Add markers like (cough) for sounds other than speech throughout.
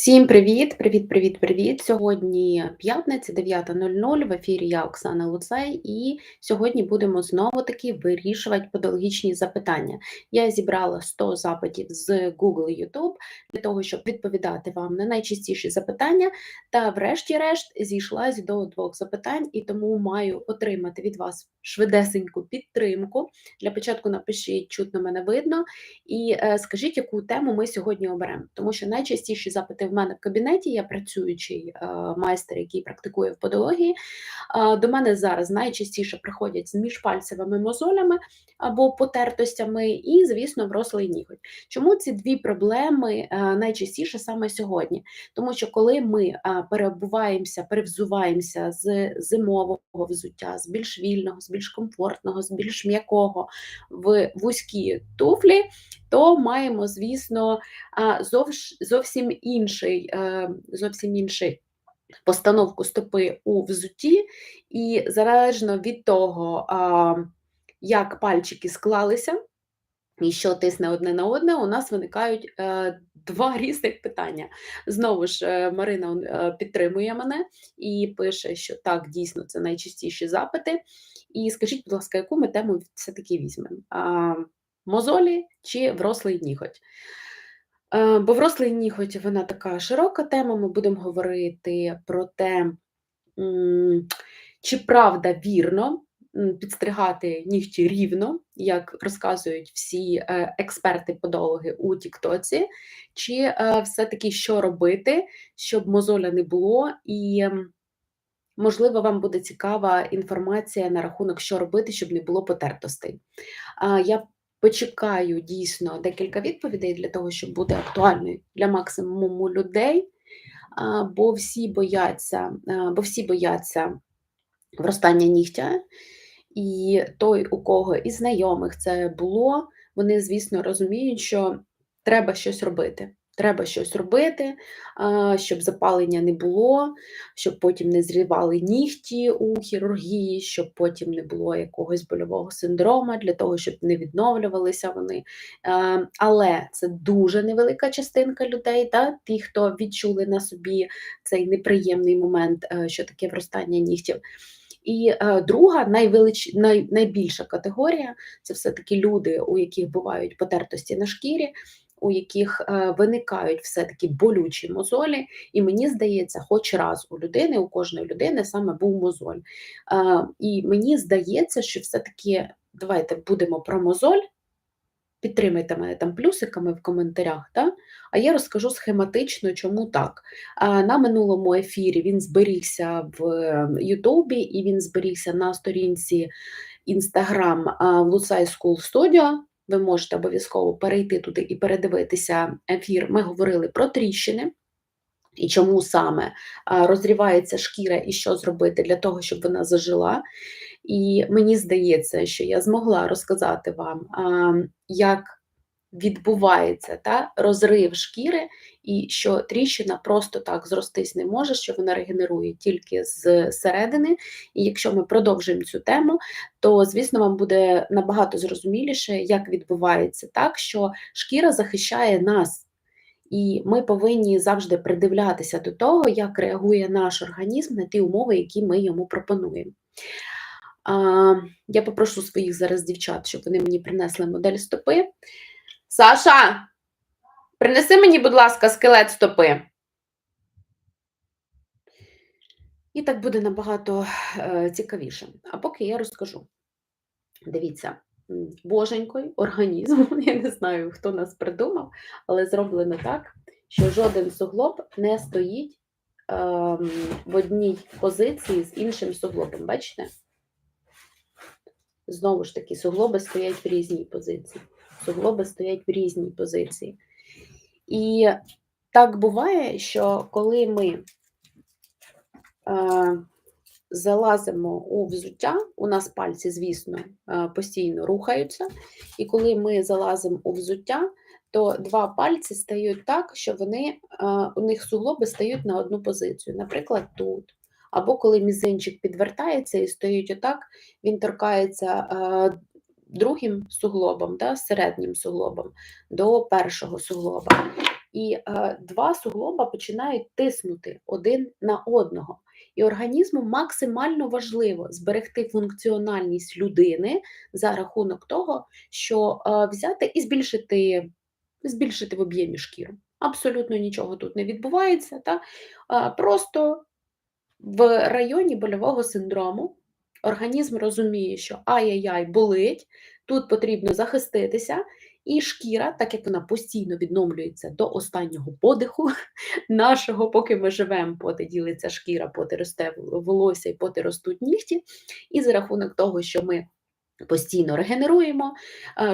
Всім привіт, привіт, привіт, привіт. Сьогодні п'ятниця, 9.00, в ефірі я Оксана Луцай, і сьогодні будемо знову таки вирішувати подологічні запитання. Я зібрала 100 запитів з Google YouTube для того, щоб відповідати вам на найчастіші запитання. Та, врешті-решт, зійшлась до двох запитань, і тому маю отримати від вас швидесеньку підтримку. Для початку напишіть, чутно мене видно, і е, скажіть, яку тему ми сьогодні оберемо, тому що найчастіші запити в мене в кабінеті, я працюючий е, майстер, який практикує в подології. Е, до мене зараз найчастіше приходять з міжпальцевими мозолями або потертостями, і, звісно, врослий ніготь. Чому ці дві проблеми е, найчастіше саме сьогодні? Тому що коли ми перебуваємося, перевзуваємося з зимового взуття, з більш вільного, з більш комфортного, з більш м'якого в вузькі туфлі, то маємо, звісно, зовсім інший, е, зовсім інший постановку стопи у взутті, і залежно від того, як пальчики склалися. І що тисне одне на одне, у нас виникають е, два (laughs) різних питання. Знову ж, е, Марина підтримує мене і пише, що так, дійсно, це найчастіші запити. І скажіть, будь ласка, яку ми тему все-таки візьмемо? Мозолі чи врослий ніготь? Е, Бо врослий ніготь вона така широка тема. Ми будемо говорити про те, чи правда вірно підстригати нігті рівно, як розказують всі е, експерти-подологи у Тіктоці, чи е, все-таки що робити, щоб мозоля не було, і можливо вам буде цікава інформація на рахунок, що робити, щоб не було потертостей. Я почекаю дійсно декілька відповідей для того, щоб бути актуальною для максимуму людей, бо всі бояться, бо всі бояться вростання нігтя. І той, у кого із знайомих це було, вони, звісно, розуміють, що треба щось робити. Треба щось робити, щоб запалення не було, щоб потім не зрівали нігті у хірургії, щоб потім не було якогось больового синдрома, для того, щоб не відновлювалися вони. Але це дуже невелика частинка людей, та, ті, хто відчули на собі цей неприємний момент, е, що таке вростання нігтів. І е, друга найвелич... най... найбільша категорія це все-таки люди, у яких бувають потертості на шкірі, у яких е, виникають все-таки болючі мозолі, і мені здається, хоч раз у людини, у кожної людини саме був мозоль. Е, і мені здається, що все-таки давайте будемо про мозоль. Підтримайте мене там плюсиками в коментарях, та? а я розкажу схематично, чому так. На минулому ефірі він зберігся в Ютубі і він зберігся на сторінці Instagram Lucai School Studio. Ви можете обов'язково перейти туди і передивитися ефір. Ми говорили про тріщини. І чому саме розрівається шкіра і що зробити для того, щоб вона зажила. І мені здається, що я змогла розказати вам, як відбувається та, розрив шкіри, і що тріщина просто так зростись не може, що вона регенерує тільки з середини. І якщо ми продовжуємо цю тему, то, звісно, вам буде набагато зрозуміліше, як відбувається так, що шкіра захищає нас. І ми повинні завжди придивлятися до того, як реагує наш організм на ті умови, які ми йому пропонуємо. Я попрошу своїх зараз дівчат, щоб вони мені принесли модель стопи. Саша, принеси мені, будь ласка, скелет стопи. І так буде набагато е, цікавіше. А поки я розкажу. Дивіться, боженькою, організм, (laughs) я не знаю, хто нас придумав, але зроблено так, що жоден суглоб не стоїть ем, в одній позиції з іншим суглобом. Бачите? Знову ж таки, суглоби стоять в різній позиції. Суглоби стоять в різній позиції. І так буває, що коли ми е, залазимо у взуття, у нас пальці, звісно, е, постійно рухаються, і коли ми залазимо у взуття, то два пальці стають так, що вони, е, у них суглоби стають на одну позицію. Наприклад, тут. Або коли мізинчик підвертається і стоїть отак, він торкається другим суглобом, да, середнім суглобом до першого суглоба. І е, два суглоба починають тиснути один на одного. І організму максимально важливо зберегти функціональність людини за рахунок того, що е, взяти і збільшити, збільшити в об'ємі шкіру. Абсолютно нічого тут не відбувається. Та? Е, просто в районі больового синдрому організм розуміє, що ай-яй-яй болить, тут потрібно захиститися, і шкіра, так як вона постійно відновлюється до останнього подиху (laughs) нашого, поки ми живемо, поти ділиться шкіра, поти росте волосся і поти ростуть нігті. І за рахунок того, що ми постійно регенеруємо,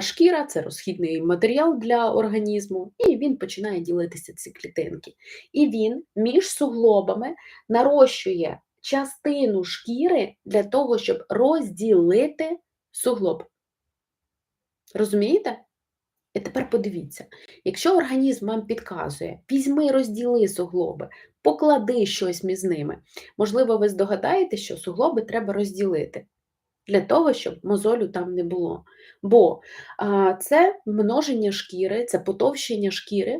шкіра це розхідний матеріал для організму, і він починає ділитися ці клітинки. І він між суглобами нарощує частину шкіри для того, щоб розділити суглоб. Розумієте? І тепер подивіться, якщо організм вам підказує, візьми, розділи суглоби, поклади щось між ними, можливо, ви здогадаєте, що суглоби треба розділити для того, щоб мозолю там не було. Бо а, це множення шкіри, це потовщення шкіри,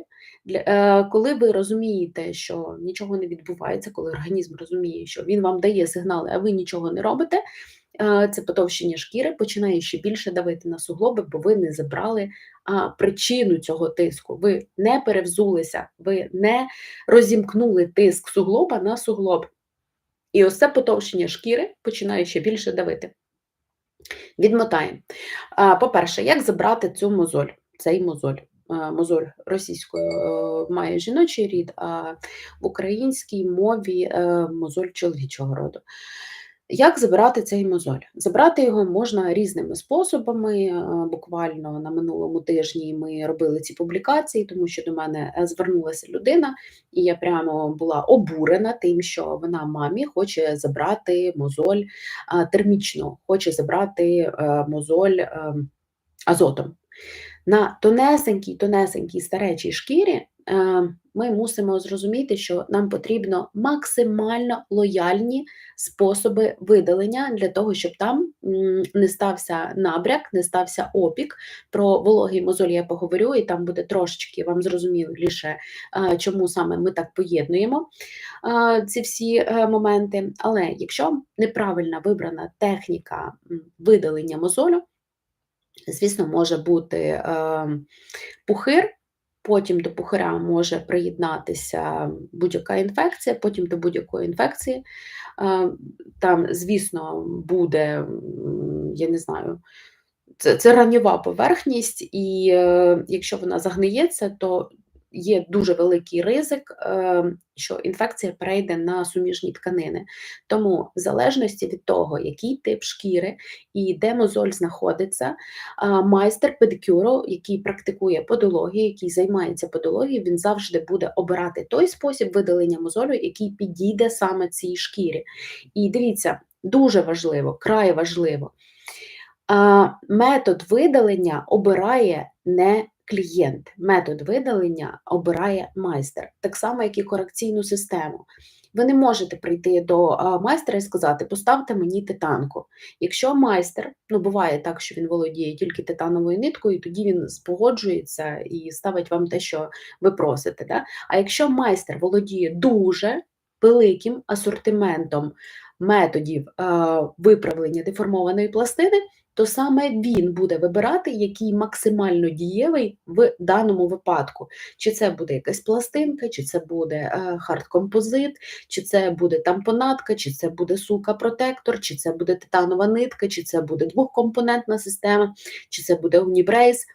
коли ви розумієте, що нічого не відбувається, коли організм розуміє, що він вам дає сигнали, а ви нічого не робите. Це потовщення шкіри починає ще більше давити на суглоби, бо ви не забрали причину цього тиску. Ви не перевзулися, ви не розімкнули тиск суглоба на суглоб. І ось це потовщення шкіри починає ще більше давити. Відмотаємо. По-перше, як забрати цю мозоль, цей мозоль? Мозоль російською е, має жіночий рід, а в українській мові е, мозоль чоловічого роду. Як забирати цей мозоль? Забрати його можна різними способами. Е, буквально на минулому тижні ми робили ці публікації, тому що до мене е, звернулася людина, і я прямо була обурена тим, що вона мамі хоче забрати мозоль е, термічно, хоче забрати мозоль азотом. На тонесенькій, тонесенькій старечій шкірі ми мусимо зрозуміти, що нам потрібно максимально лояльні способи видалення для того, щоб там не стався набряк, не стався опік. Про вологий мозоль я поговорю, і там буде трошечки вам зрозуміліше, чому саме ми так поєднуємо ці всі е, моменти. Але якщо неправильно вибрана техніка видалення мозолю, звісно, може бути ем, пухир. Потім до пухаря може приєднатися будь-яка інфекція, потім до будь-якої інфекції. Е, там, звісно, буде, я не знаю, це це раньова поверхність, і е, якщо вона загниється, то є дуже великий ризик, ем, що інфекція перейде на суміжні тканини. Тому, в залежності від того, який тип шкіри і де мозоль знаходиться, майстер педикюру, який практикує подологію, який займається подологією, він завжди буде обирати той спосіб видалення мозолю, який підійде саме цій шкірі. І дивіться, дуже важливо, край важливо. Метод видалення обирає не клієнт. Метод видалення обирає майстер, так само, як і корекційну систему. Ви не можете прийти до майстра і сказати, поставте мені титанку. Якщо майстер, ну буває так, що він володіє тільки титановою ниткою, тоді він спогоджується і ставить вам те, що ви просите. Да? А якщо майстер володіє дуже великим асортиментом методів виправлення деформованої пластини, то саме він буде вибирати, який максимально дієвий в даному випадку. Чи це буде якась пластинка, чи це буде хард-композит, чи це буде тампонатка, чи це буде сулка-протектор, чи це буде титанова нитка, чи це буде двохкомпонентна система, чи це буде унібрейс.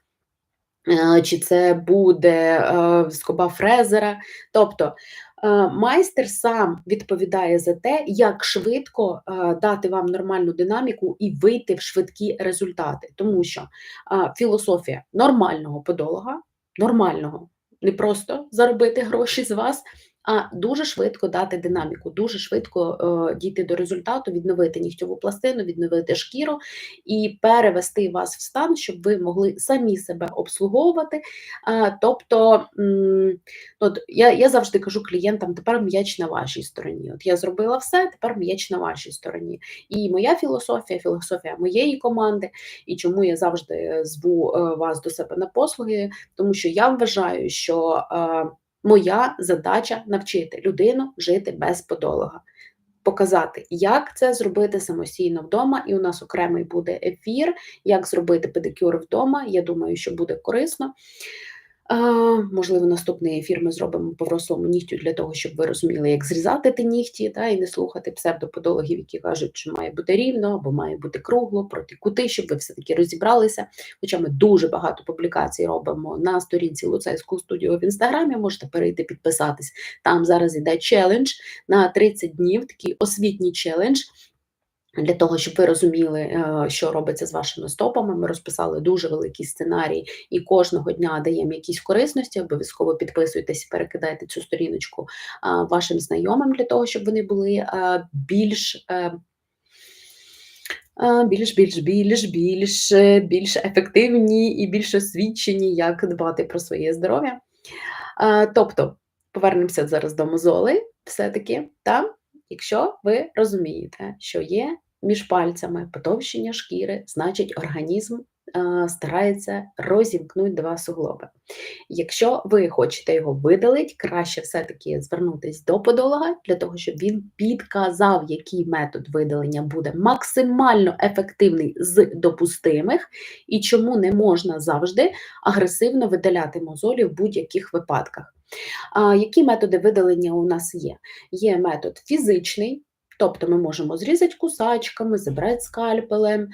Чи це буде скоба фрезера, тобто Е, майстер сам відповідає за те, як швидко е, дати вам нормальну динаміку і вийти в швидкі результати, тому що е, філософія нормального подолога, нормального, не просто заробити гроші з вас, а дуже швидко дати динаміку, дуже швидко е, дійти до результату, відновити нігтьову пластину, відновити шкіру і перевести вас в стан, щоб ви могли самі себе обслуговувати. Е, тобто, от я я завжди кажу клієнтам: тепер м'яч на вашій стороні. От я зробила все, тепер м'яч на вашій стороні. І моя філософія, філософія моєї команди, і чому я завжди зву е, вас до себе на послуги, тому що я вважаю, що. Моя задача навчити людину жити без подолога, показати, як це зробити самостійно вдома. І у нас окремий буде ефір, як зробити педикюр вдома. Я думаю, що буде корисно. Можливо, наступний ефір ми зробимо по врослому нігтю для того, щоб ви розуміли, як зрізати ті нігті, та, і не слухати псевдоподологів, які кажуть, що має бути рівно або має бути кругло, проти кути, щоб ви все-таки розібралися. Хоча ми дуже багато публікацій робимо на сторінці Луцейського студіо в інстаграмі. Можете перейти підписатись. Там зараз іде челендж на 30 днів, такий освітній челендж. Для того, щоб ви розуміли, е, що робиться з вашими стопами, ми розписали дуже великий сценарій, і кожного дня даємо якісь корисності. Обов'язково підписуйтесь, перекидайте цю сторіночку вашим знайомим для того, щоб вони були більш е, більш більш більш більш більш ефективні і більш освічені, як дбати про своє здоров'я. Тобто, повернемося зараз до мозоли, все-таки, та, якщо ви розумієте, що є між пальцями потовщення шкіри, значить, організм е, старається розімкнути два суглоби. Якщо ви хочете його видалити, краще все-таки звернутися до подолога, для того, щоб він підказав, який метод видалення буде максимально ефективний з допустимих, і чому не можна завжди агресивно видаляти мозолі в будь-яких випадках. А, Які методи видалення у нас є? Є метод фізичний. Тобто ми можемо зрізати кусачками, забрати скальпелем,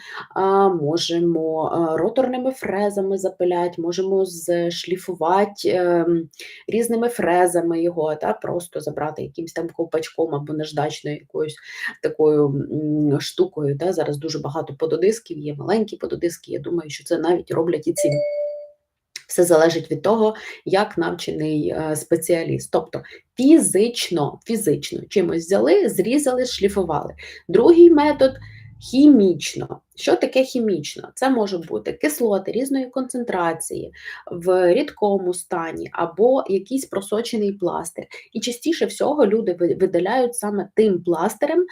можемо роторними фрезами запиляти, можемо зшліфувати ем, різними фрезами його, та, просто забрати якимось там ковпачком або наждачною якоюсь такою штукою. Та. Зараз дуже багато пододисків, є маленькі пододиски, я думаю, що це навіть роблять і ці. Все залежить від того, як навчений е, спеціаліст. Тобто фізично, фізично чимось взяли, зрізали, шліфували. Другий метод хімічно. Що таке хімічно? Це може бути кислоти різної концентрації в рідкому стані або якийсь просочений пластир. І частіше всього люди видаляють саме тим пластирем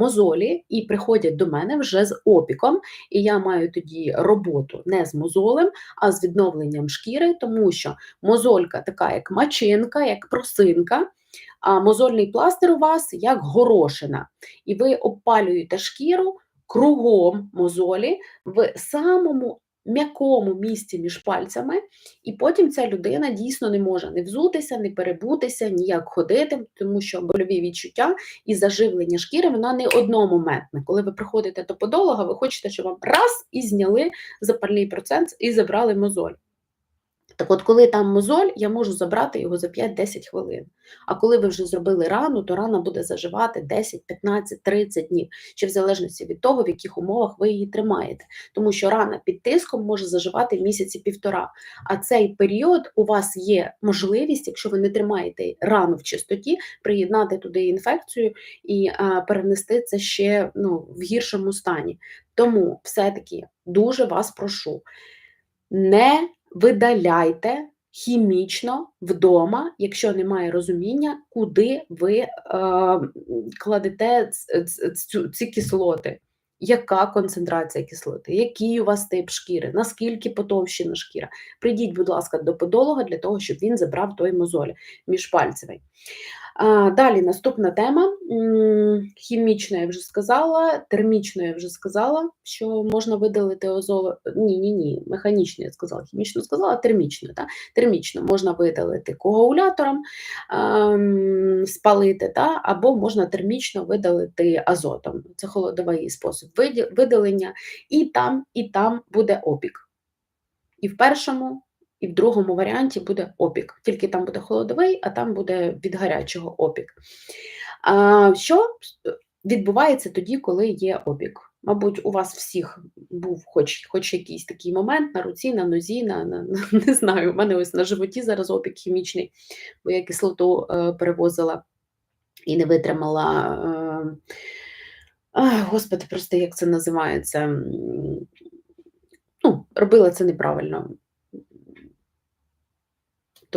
мозолі і приходять до мене вже з опіком. І я маю тоді роботу не з мозолем, а з відновленням шкіри, тому що мозолька така, як мачинка, як просинка. А мозольний пластир у вас як горошина, і ви обпалюєте шкіру кругом мозолі в самому м'якому місці між пальцями, і потім ця людина дійсно не може не взутися, не перебутися, ніяк ходити, тому що больові відчуття і заживлення шкіри вона не одномоментне. Коли ви приходите до подолога, ви хочете, щоб вам раз і зняли запальний процент і забрали мозоль. Так от, коли там мозоль, я можу забрати його за 5-10 хвилин. А коли ви вже зробили рану, то рана буде заживати 10, 15, 30 днів, чи в залежності від того, в яких умовах ви її тримаєте. Тому що рана під тиском може заживати місяці півтора. А цей період у вас є можливість, якщо ви не тримаєте рану в чистоті, приєднати туди інфекцію і а, перенести це ще ну, в гіршому стані. Тому все-таки дуже вас прошу. Не видаляйте хімічно вдома, якщо немає розуміння, куди ви е, кладете цю, ці кислоти. Яка концентрація кислоти, який у вас тип шкіри, наскільки потовщена шкіра? Прийдіть, будь ласка, до подолога для того, щоб він забрав той мозоль міжпальцевий. Далі наступна тема. Хімічна я вже сказала, термічно я вже сказала, що можна видалити озоло. Ні, ні, ні, механічно я сказала, хімічно сказала, термічно. Так? Термічно можна видалити коагулятором, спалити, та? або можна термічно видалити азотом. Це холодовий спосіб видалення, і там, і там буде опік. І в першому, і в другому варіанті буде опік. Тільки там буде холодовий, а там буде від гарячого опік. А, Що відбувається тоді, коли є опік? Мабуть, у вас всіх був хоч хоч якийсь такий момент на руці, на нозі, на, на, (laughs) не знаю, у мене ось на животі зараз опік хімічний, бо я кислоту е, перевозила і не витримала. Е, Господи, просто як це називається? Ну, Робила це неправильно.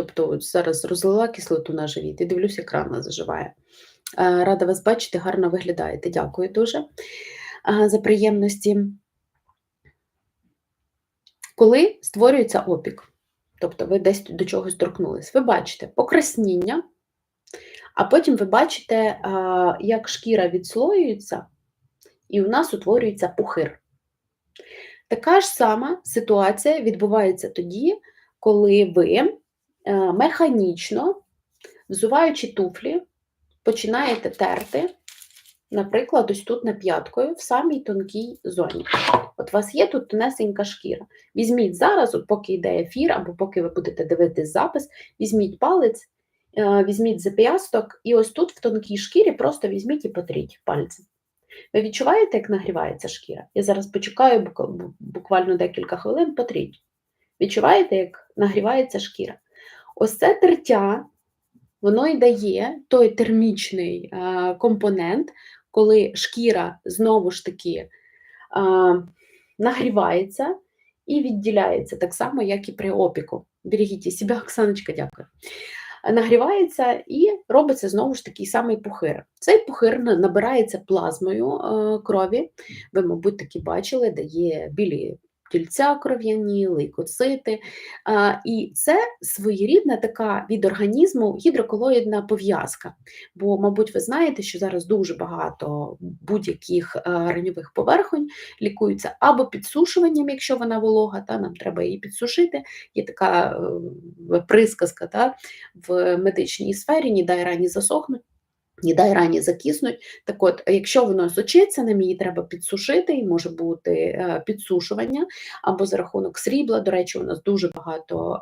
Тобто зараз розлила кислоту на живіт і дивлюся, екран заживає. Е, рада вас бачити, гарно виглядаєте. Дякую дуже за приємності. Коли створюється опік, тобто ви десь до чогось торкнулись, ви бачите покрасніння, а потім ви бачите, як шкіра відслоюється, і у нас утворюється пухир. Така ж сама ситуація відбувається тоді, коли ви механічно, взуваючи туфлі, починаєте терти Наприклад, ось тут на п'яткою, в самій тонкій зоні. От у вас є тут тонесенька шкіра. Візьміть зараз, от поки йде ефір, або поки ви будете дивитись запис, візьміть палець, е, візьміть зап'ясток, і ось тут в тонкій шкірі просто візьміть і потріть пальцем. Ви відчуваєте, як нагрівається шкіра? Я зараз почекаю буквально декілька хвилин, потріть. Відчуваєте, як нагрівається шкіра? Ось це тертя, воно і дає той термічний е, компонент, коли шкіра знову ж таки а, нагрівається і відділяється так само, як і при опіку. Берегіть себе, Оксаночка, дякую. Нагрівається і робиться знову ж такий самий пухир. Цей пухир набирається плазмою е, крові. Ви, мабуть, таки бачили, де є білі тільця кров'яні, лейкоцити. І це своєрідна така від організму гідроколоїдна пов'язка. Бо, мабуть, ви знаєте, що зараз дуже багато будь-яких раньових поверхонь лікуються або підсушуванням, якщо вона волога, та нам треба її підсушити. Є така е, присказка та, в медичній сфері, ні дай рані засохнуть. Ні, дай рані закиснуть. Так от, якщо воно сочиться, нам її треба підсушити, і може бути е, підсушування або за рахунок срібла. До речі, у нас дуже багато,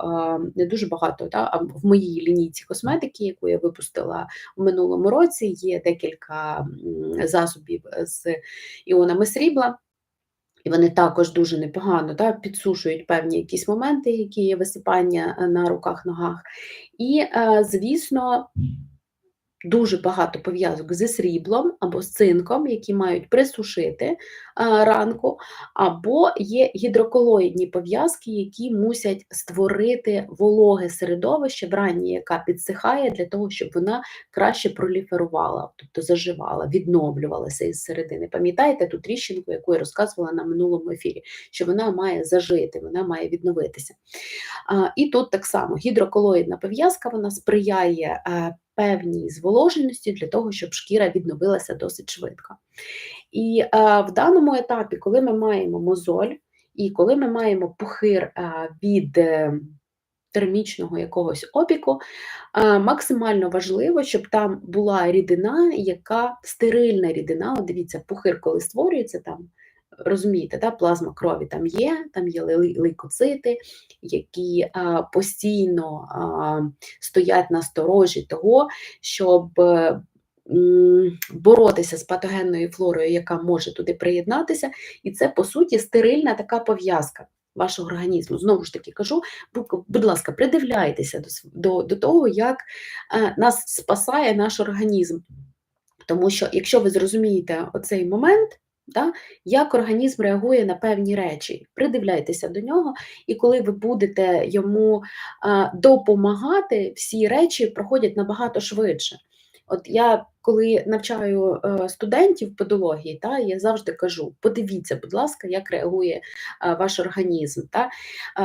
не дуже багато, та, в моїй лінійці косметики, яку я випустила в минулому році, є декілька засобів з іонами срібла. І вони також дуже непогано да, підсушують певні якісь моменти, які є висипання е, на руках, ногах. І, е, звісно, дуже багато пов'язок зі сріблом або з цинком, які мають присушити ранку, або є гідроколоїдні пов'язки, які мусять створити вологе середовище в ранні, яка підсихає, для того, щоб вона краще проліферувала, тобто заживала, відновлювалася із середини. Пам'ятаєте ту тріщинку, яку я розказувала на минулому ефірі, що вона має зажити, вона має відновитися. І тут так само гідроколоїдна пов'язка вона сприяє. Е, певній зволоженості для того, щоб шкіра відновилася досить швидко. І а, в даному етапі, коли ми маємо мозоль, і коли ми маємо пухир а, від е, термічного якогось опіку, максимально важливо, щоб там була рідина, яка стерильна рідина. От Дивіться, пухир, коли створюється там розумієте, да, плазма крові там є, там є лейкоцити, які а, постійно а, стоять на сторожі того, щоб боротися з патогенною флорою, яка може туди приєднатися, і це, по суті, стерильна така пов'язка. Вашого організму. Знову ж таки кажу, будь ласка, придивляйтеся до до, до того, як е, нас спасає наш організм. Тому що, якщо ви зрозумієте оцей момент, Да? Як організм реагує на певні речі, придивляйтеся до нього, і коли ви будете йому допомагати, всі речі проходять набагато швидше. От я коли навчаю е, студентів подології, та, я завжди кажу: подивіться, будь ласка, як реагує ваш організм. Та.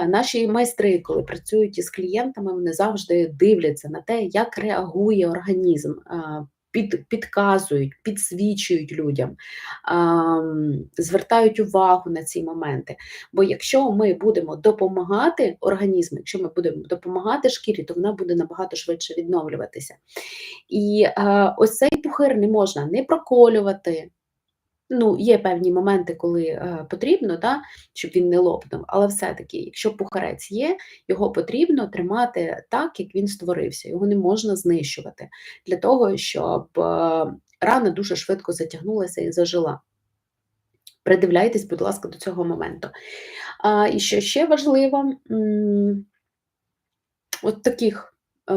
Наші майстри, коли працюють із клієнтами, вони завжди дивляться на те, як реагує організм під, підказують, підсвічують людям, звертають увагу на ці моменти. Бо якщо ми будемо допомагати організму, якщо ми будемо допомагати шкірі, то вона буде набагато швидше відновлюватися. І а, ось цей пухир не можна не проколювати. Ну, є певні моменти, коли е, потрібно, да, щоб він не лопнув, але все-таки, якщо пухарець є, його потрібно тримати так, як він створився. Його не можна знищувати для того, щоб е, рана дуже швидко затягнулася і зажила. Придивляйтесь, будь ласка, до цього моменту. А, І що ще важливо, от таких, е,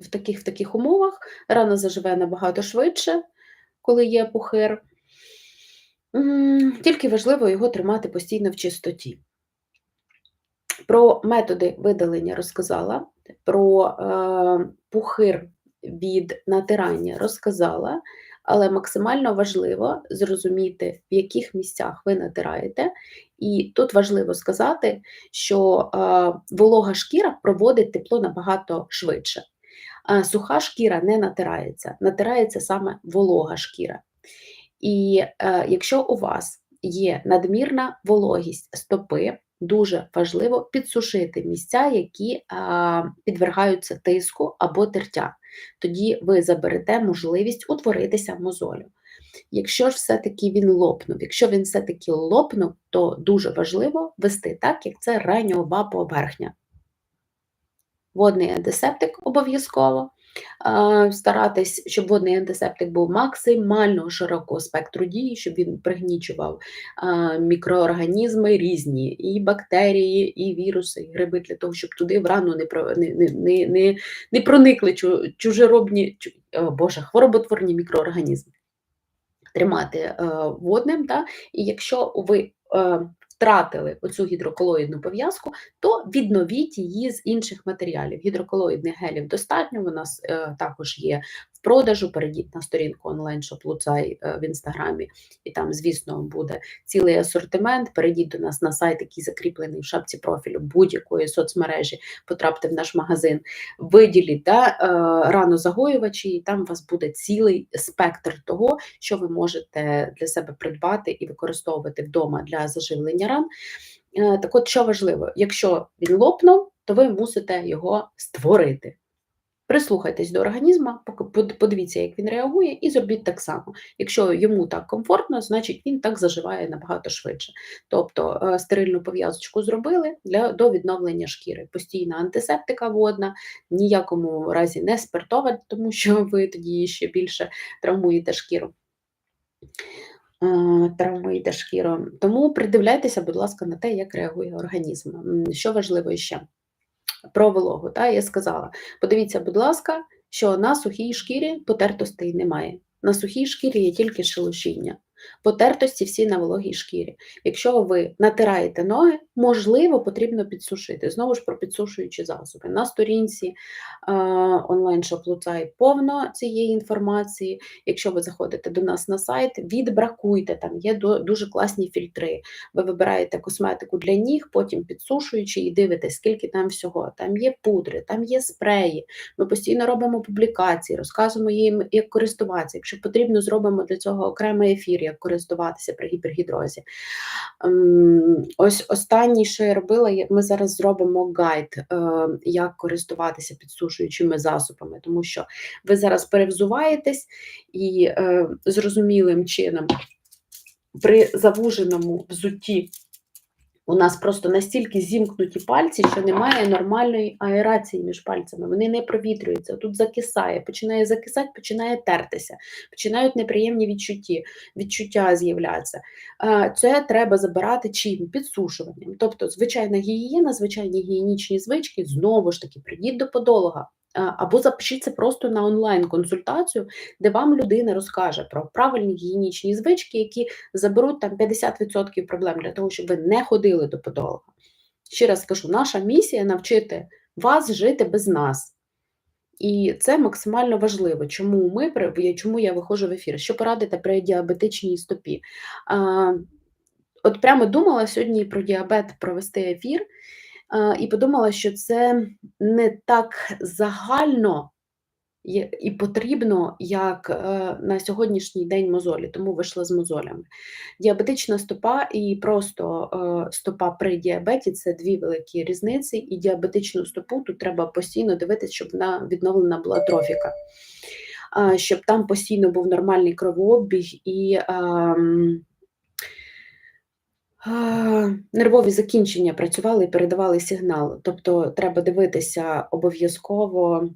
в таких в таких умовах рана заживе набагато швидше, коли є пухир. Тільки важливо його тримати постійно в чистоті. Про методи видалення розказала, про е, пухир від натирання розказала, але максимально важливо зрозуміти, в яких місцях ви натираєте. І тут важливо сказати, що е, волога шкіра проводить тепло набагато швидше. А суха шкіра не натирається, натирається саме волога шкіра. І е, якщо у вас є надмірна вологість стопи, дуже важливо підсушити місця, які а, підвергаються тиску або тертя. Тоді ви заберете можливість утворитися мозолю. Якщо ж все-таки він лопнув, якщо він все-таки лопнув, то дуже важливо вести так, як це раньова поверхня. Водний антисептик обов'язково, старатись, щоб водний антисептик був максимально широкого спектру дії, щоб він пригнічував мікроорганізми різні, і бактерії, і віруси, і гриби, для того, щоб туди в рану не не, не, не, не проникли чужеробні, Боже, хвороботворні мікроорганізми. Тримати е, водним, да? і якщо ви е, втратили оцю гідроколоїдну пов'язку, то відновіть її з інших матеріалів. Гідроколоїдних гелів достатньо, у нас е, також є продажу. Перейдіть на сторінку онлайн-шоп Луцай е, в інстаграмі, і там, звісно, буде цілий асортимент. Перейдіть до нас на сайт, який закріплений в шапці профілю будь-якої соцмережі, потрапте в наш магазин, виділіть да, е, ранозагоювачі, і там у вас буде цілий спектр того, що ви можете для себе придбати і використовувати вдома для заживлення ран. Е, так от, що важливо, якщо він лопнув, то ви мусите його створити. Прислухайтесь до організму, подивіться, як він реагує, і зробіть так само. Якщо йому так комфортно, значить він так заживає набагато швидше. Тобто е, стерильну пов'язочку зробили для, до відновлення шкіри. Постійна антисептика водна, ніякому разі не спиртова, тому що (laughs) ви тоді ще більше травмуєте шкіру. Е, травмуєте шкіру. Тому придивляйтеся, будь ласка, на те, як реагує організм. Що важливо ще про вологу, та, я сказала: подивіться, будь ласка, що на сухій шкірі потертостей немає. На сухій шкірі є тільки шелушіння потертості всі на вологій шкірі. Якщо ви натираєте ноги, можливо, потрібно підсушити. Знову ж про підсушуючі засоби. На сторінці онлайн шоп Луцай повно цієї інформації. Якщо ви заходите до нас на сайт, відбракуйте, там є дуже класні фільтри. Ви вибираєте косметику для ніг, потім підсушуючи і дивитесь, скільки там всього. Там є пудри, там є спреї. Ми постійно робимо публікації, розказуємо їм, як користуватися. Якщо потрібно, зробимо для цього окремий ефір як користуватися при гіпергідрозі. Ем, ось останнє, що я робила, ми зараз зробимо гайд, е, як користуватися підсушуючими засобами, тому що ви зараз перевзуваєтесь і е, зрозумілим чином при завуженому взутті у нас просто настільки зімкнуті пальці, що немає нормальної аерації між пальцями. Вони не провітрюються. Тут закисає, починає закисати, починає тертися, починають неприємні відчутті, відчуття з'являтися. Це треба забирати чим? Підсушуванням. Тобто, звичайна гігієна, звичайні гігієнічні звички, знову ж таки, прийдіть до подолога. Або запишіться просто на онлайн-консультацію, де вам людина розкаже про правильні гігієнічні звички, які заберуть там 50% проблем для того, щоб ви не ходили до подолога. Ще раз скажу, наша місія навчити вас жити без нас. І це максимально важливо. Чому ми чому я виходжу в ефір? Що порадити при діабетичній стопі? От прямо думала сьогодні про діабет провести ефір і подумала, що це не так загально і потрібно, як е, на сьогоднішній день мозолі, тому вийшла з мозолями. Діабетична стопа і просто е, стопа при діабеті це дві великі різниці, і діабетичну стопу тут треба постійно дивитися, щоб вона відновлена була трофіка, щоб там постійно був нормальний кровообіг і. Ем, нервові закінчення працювали і передавали сигнал. Тобто треба дивитися обов'язково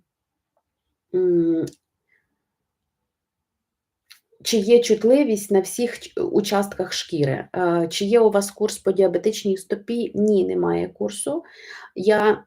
чи є чутливість на всіх участках шкіри? Чи є у вас курс по діабетичній стопі? Ні, немає курсу. Я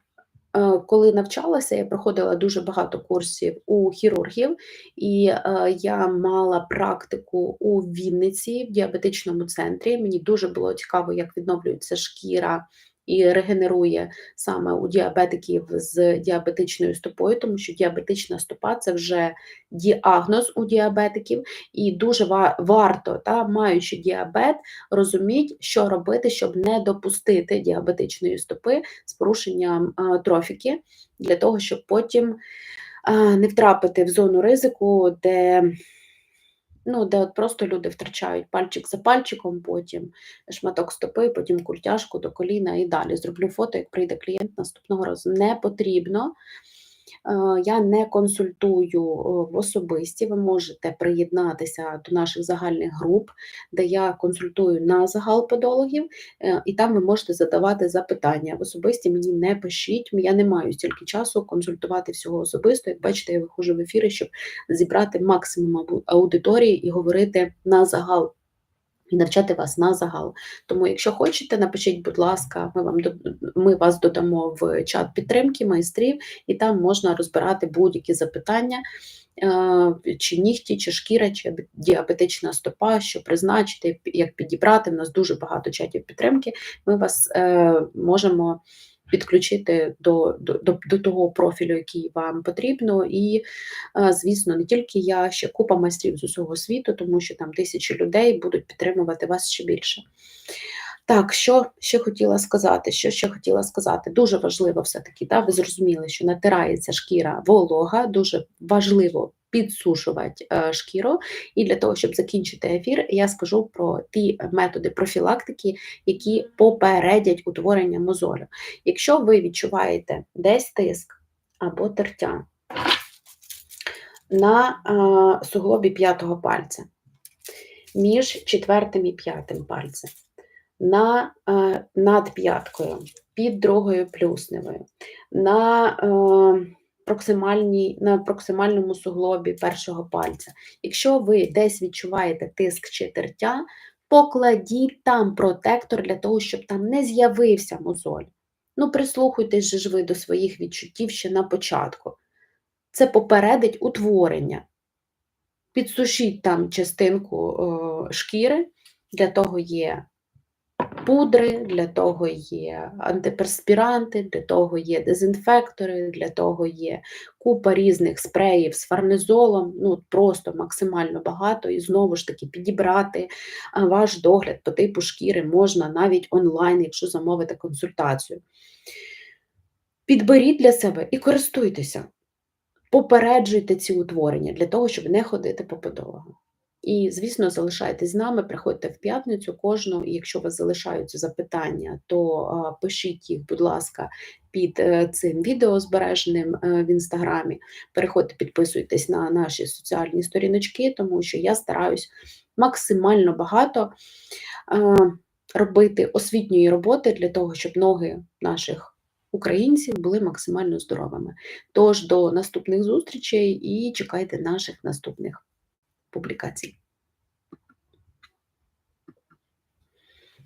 коли навчалася, я проходила дуже багато курсів у хірургів, і е, я мала практику у Вінниці в діабетичному центрі. Мені дуже було цікаво, як відновлюється шкіра і регенерує саме у діабетиків з діабетичною стопою, тому що діабетична стопа це вже діагноз у діабетиків, і дуже варто, та, маючи діабет, розуміти, що робити, щоб не допустити діабетичної стопи з порушенням трофіки, для того, щоб потім не втрапити в зону ризику, де, ну, де от просто люди втрачають пальчик за пальчиком, потім шматок стопи, потім культяшку до коліна і далі. Зроблю фото, як прийде клієнт наступного разу. Не потрібно. Е, Я не консультую е, в особисті. Ви можете приєднатися до наших загальних груп, де я консультую на загал подологів, е, і там ви можете задавати запитання. В особисті мені не пишіть. Я не маю стільки часу консультувати всього особисто. Як бачите, я виходжу в ефіри, щоб зібрати максимум аудиторії і говорити на загал. І навчати вас на загал. Тому, якщо хочете, напишіть, будь ласка, ми вам ми вас додамо в чат підтримки майстрів, і там можна розбирати будь-які запитання, е, чи нігті, чи шкіра, чи діабетична стопа, що призначити, як підібрати. У нас дуже багато чатів підтримки. Ми вас е, можемо підключити до, до, до, того профілю, який вам потрібно. І, е, звісно, не тільки я, ще купа майстрів з усього світу, тому що там тисячі людей будуть підтримувати вас ще більше. Так, що ще хотіла сказати? Що ще хотіла сказати? Дуже важливо все-таки, да, ви зрозуміли, що натирається шкіра волога, дуже важливо підсушувати е, шкіру. І для того, щоб закінчити ефір, я скажу про ті методи профілактики, які попередять утворення мозолю. Якщо ви відчуваєте десь тиск або тертя на е, суглобі п'ятого пальця, між четвертим і п'ятим пальцем, на, е, над п'яткою, під другою плюсневою, на, проксимальній, на проксимальному суглобі першого пальця. Якщо ви десь відчуваєте тиск чи тертя, покладіть там протектор для того, щоб там не з'явився мозоль. Ну, прислухайтесь же ж ви до своїх відчуттів ще на початку. Це попередить утворення. Підсушіть там частинку е, шкіри, для того є пудри, для того є антиперспіранти, для того є дезінфектори, для того є купа різних спреїв з фарнезолом, ну просто максимально багато, і знову ж таки підібрати ваш догляд по типу шкіри можна навіть онлайн, якщо замовити консультацію. Підберіть для себе і користуйтеся. Попереджуйте ці утворення для того, щоб не ходити по подологам. І, звісно, залишайтесь з нами, приходьте в п'ятницю кожну, і якщо у вас залишаються запитання, то пишіть їх, будь ласка, під е, цим відео збереженим е, в інстаграмі. Переходьте, підписуйтесь на наші соціальні сторіночки, тому що я стараюсь максимально багато е, робити освітньої роботи для того, щоб ноги наших українців були максимально здоровими. Тож до наступних зустрічей і чекайте наших наступних публікацій.